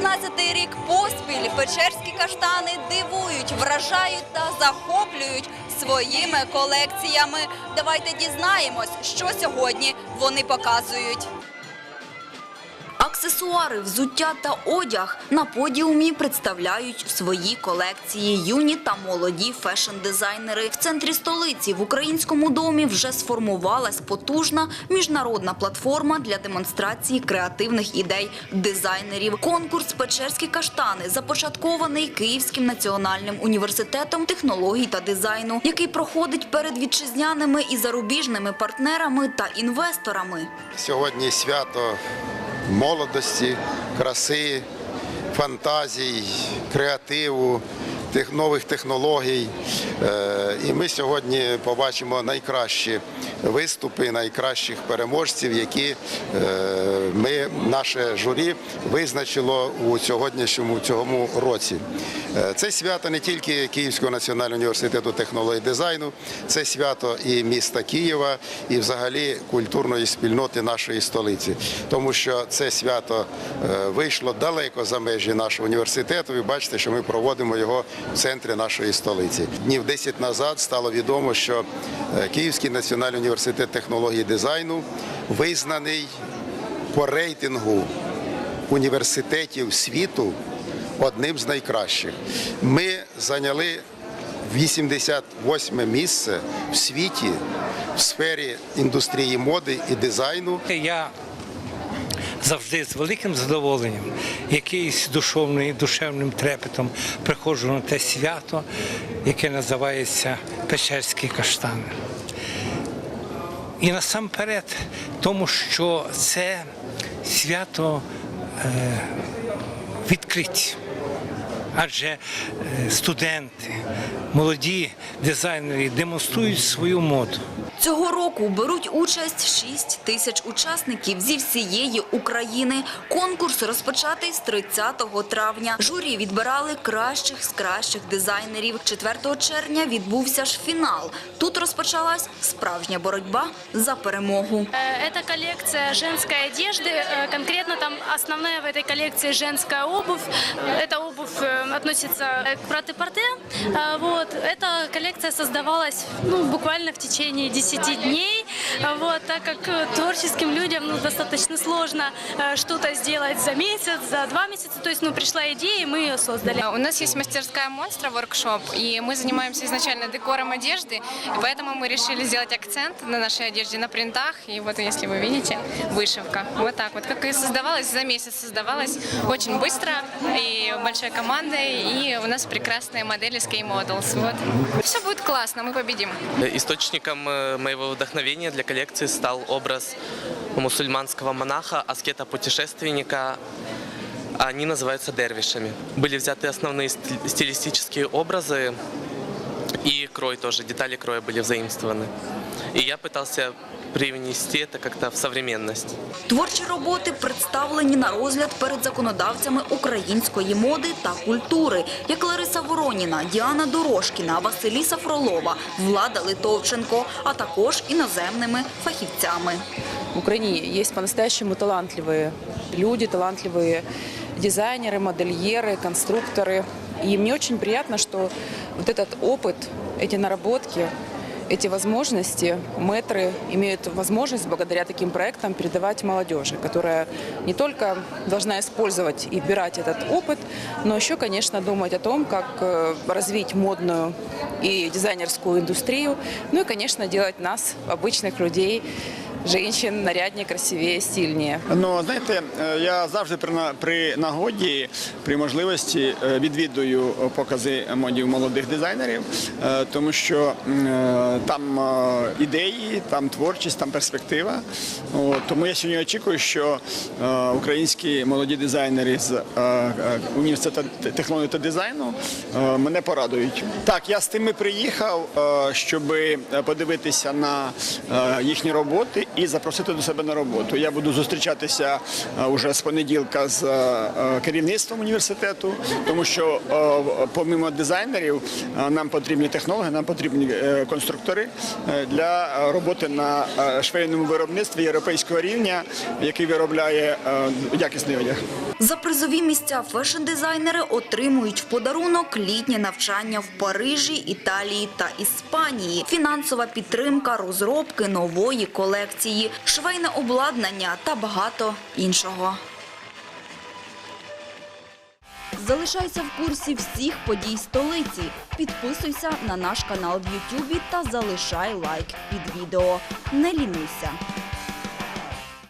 16-й рік поспіль печерські каштани дивують, вражають та захоплюють своїми колекціями. Давайте дізнаємось, що сьогодні вони показують. Аксесуари, взуття та одяг на подіумі представляють свої колекції юні та молоді фешн-дизайнери. В центрі столиці в українському домі вже сформувалась потужна міжнародна платформа для демонстрації креативних ідей дизайнерів. Конкурс Печерські каштани започаткований Київським національним університетом технологій та дизайну, який проходить перед вітчизняними і зарубіжними партнерами та інвесторами. Сьогодні свято молодості, краси, фантазій, креативу, тих нових технологій. Е, І ми сьогодні побачимо найкращі виступи, найкращих переможців, які е, ми, наше журі визначило у сьогоднішньому цьому році. Е, Це свято не тільки Київського національного університету технологій і дизайну, це свято і міста Києва, і взагалі культурної спільноти нашої столиці, тому що це свято вийшло далеко за межі нашого університету. Ви бачите, що ми проводимо його в центрі нашої столиці. Днів 10 назад стало відомо, що е, Київський національний університет технологій і дизайну визнаний по рейтингу університетів світу одним з найкращих. Ми зайняли 88 місце в світі в сфері індустрії моди і дизайну. Я завжди з великим задоволенням, якийсь душовним, душевним трепетом приходжу на те свято, яке називається Печерські каштани. І насамперед, тому що це свято е, відкриття. Адже е, студенти, молоді дизайнери демонструють свою моду. Цього року беруть участь 6 тисяч учасників зі всієї України. Конкурс розпочатий з 30 травня. Журі відбирали кращих з кращих дизайнерів. 4 червня відбувся ж фінал. Тут розпочалась справжня боротьба за перемогу. Э, Это коллекция женской одежды. Э, Конкретно там основная в этой коллекции женская обувь. Эта обувь э, относится э, к прат-и-порте. А, Вот. Эта коллекция создавалась ну, буквально в течение 10 дней. А, Вот, так как э, творческим людям ну, достаточно сложно э, что-то сделать за месяц, за два месяца. То есть ну, пришла идея, и мы ее создали. У нас есть мастерская монстра воркшоп, и мы занимаемся изначально декором одежды, поэтому мы решили сделать акцент на нашей одежде, на принтах. И вот, если вы видите, вышивка. Вот так вот, как и создавалась, за месяц создавалась очень быстро и большой командой, и у нас прекрасные модели Sky Models. Вот. Все будет классно, мы победим. Источником э, моего вдохновения для коллекции стал образ мусульманского монаха, аскета-путешественника. Они называются дервишами. Были взяты основные стиль- стилистические образы и крой тоже, детали кроя были взаимствованы. И я пытался привнести это как-то в современность. Творчі роботи представлені на розгляд перед законодавцями української моди та культури, як Лариса Вороніна, Діана Дорошкіна, Василіса Фролова, Влада Литовченко, а також іноземними фахівцями. В Украине есть по-настоящему талантливые люди, талантливые дизайнеры, модельеры, конструкторы. И мне очень приятно, что вот этот опыт, эти наработки, эти возможности мэтры имеют возможность благодаря таким проектам передавать молодежи, которая не только должна использовать и вбирать этот опыт, но еще, конечно, думать о том, как э, развить модную и дизайнерскую индустрию, ну и, конечно, делать нас, обычных людей, женщин наряднее, красивее, стильнее. Ну, знаєте, е, я завжди при, при нагоді, при можливості е, відвідую покази модів молодих дизайнерів, е, тому що там ідеї, там творчість, там перспектива. Тому я сьогодні очікую, що українські молоді дизайнери з університету технології та дизайну мене порадують. Так, я з тими приїхав, щоб подивитися на їхні роботи і запросити до себе на роботу. Я буду зустрічатися вже уже з понеділка з е, керівництвом університету, тому що е, помимо дизайнерів е, нам потрібні технологи, нам потрібні е, конструктори е, для е, роботи на е, швейному виробництві європейського рівня, який виробляє е, якісний одяг. За призові місця фешн-дизайнери отримують в подарунок літнє навчання в Парижі, Італії та Іспанії, фінансова підтримка розробки нової колекції, швейне обладнання та багато іншого. Залишайся в курсі всіх подій столиці. Підписуйся на наш канал в Ютубі та залишай лайк під відео. Не лінуйся.